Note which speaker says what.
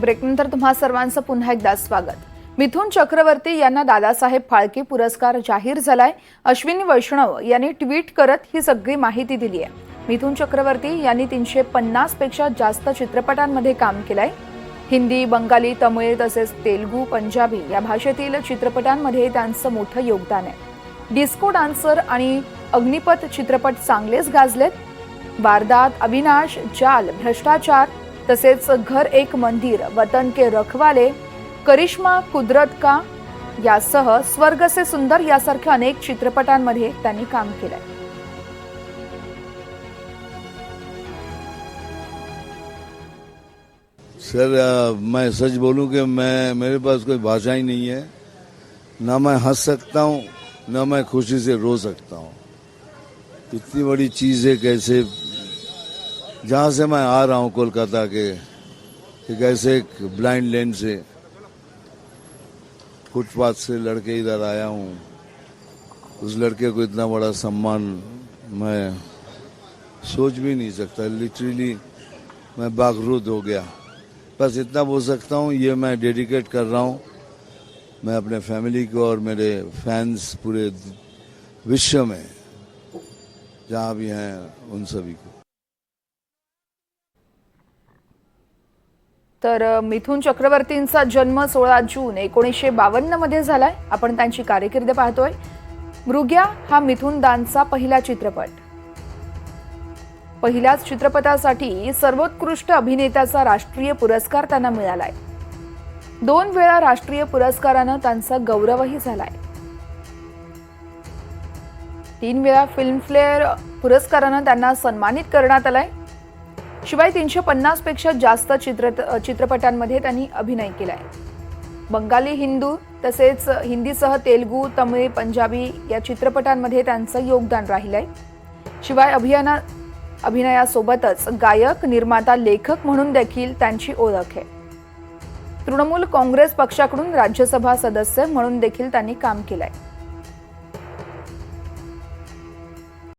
Speaker 1: ब्रेकनंतर तुम्हा सर्वांचं पुन्हा एकदा स्वागत. मिथुन चक्रवर्ती यांना दादासाहेब फाळके पुरस्कार जाहीर झालाय. अश्विनी वैष्णव यांनी ट्विट करत ही सगळी माहिती दिली आहे. मिथुन चक्रवर्ती यांनी तीनशे पन्नासपेक्षा जास्त चित्रपटांमध्ये काम केलंय. हिंदी बंगाली तमिळ तसेच तेलगू पंजाबी या भाषेतील चित्रपटांमध्ये त्यांचं मोठं योगदान आहे. डिस्को डान्सर आणि अग्निपथ चित्रपट चांगलेच गाजलेत. वारदात अविनाश जाल भ्रष्टाचार तसेच घर एक मंदिर वतन के रखवाले करिश्मा कुदरत का यासह स्वर्ग से सुंदर यासारख्या अनेक चित्रपटांमध्ये त्यांनी काम केलंय.
Speaker 2: सर uh, मैं सच बोलूं कि मैं मेरे पास कोई भाषा ही नहीं है। ना मैं हंस सकता हूं ना मैं खुशी से रो सकता हूं। इतनी बड़ी चीज है कैसे जहाँ से मैं आ रहा हूँ कोलकाता के कि कैसे एक ब्लाइंड लेन से। फुटपाथ से लड़के इधर आया हूँ। उस लड़के को इतना बड़ा सम्मान मैं सोच भी नहीं सकता। लिटरली मैं बागरूद हो गया। बस इतना बोल सकता हूँ, ये मैं डेडिकेट कर रहा हूँ। मैं अपने फैमिली को और मेरे फैंस पूरे विश्व में, जहाँ भी हैं, उन सभी को।
Speaker 1: तर मिथुन चक्रवर्तींचा जन्म सोळा जून एकोणीसशे बावन्नमध्ये झाला झालाय. आपण त्यांची कारकीर्द पाहतोय. मृग्या हा मिथुन दानचा पहिला चित्रपट. पहिल्याच चित्रपटासाठी सर्वोत्कृष्ट अभिनेत्याचा राष्ट्रीय पुरस्कार त्यांना मिळालाय. दोन वेळा राष्ट्रीय पुरस्कारानं त्यांचा गौरवही झालाय. तीन वेळा फिल्मफेअर पुरस्कारानं त्यांना सन्मानित करण्यात आलाय. शिवाय तीनशे पन्नासपेक्षा जास्त चित्र चित्रपटांमध्ये त्यांनी अभिनय केला आहे बंगाली हिंदू तसेच हिंदीसह तेलुगू तमिळ पंजाबी या चित्रपटांमध्ये त्यांचं योगदान राहिलं आहे शिवाय अभियाना अभिनयासोबतच गायक निर्माता लेखक म्हणून देखील त्यांची ओळख आहे. तृणमूल काँग्रेस पक्षाकडून राज्यसभा सदस्य म्हणून देखील त्यांनी काम केलं आहे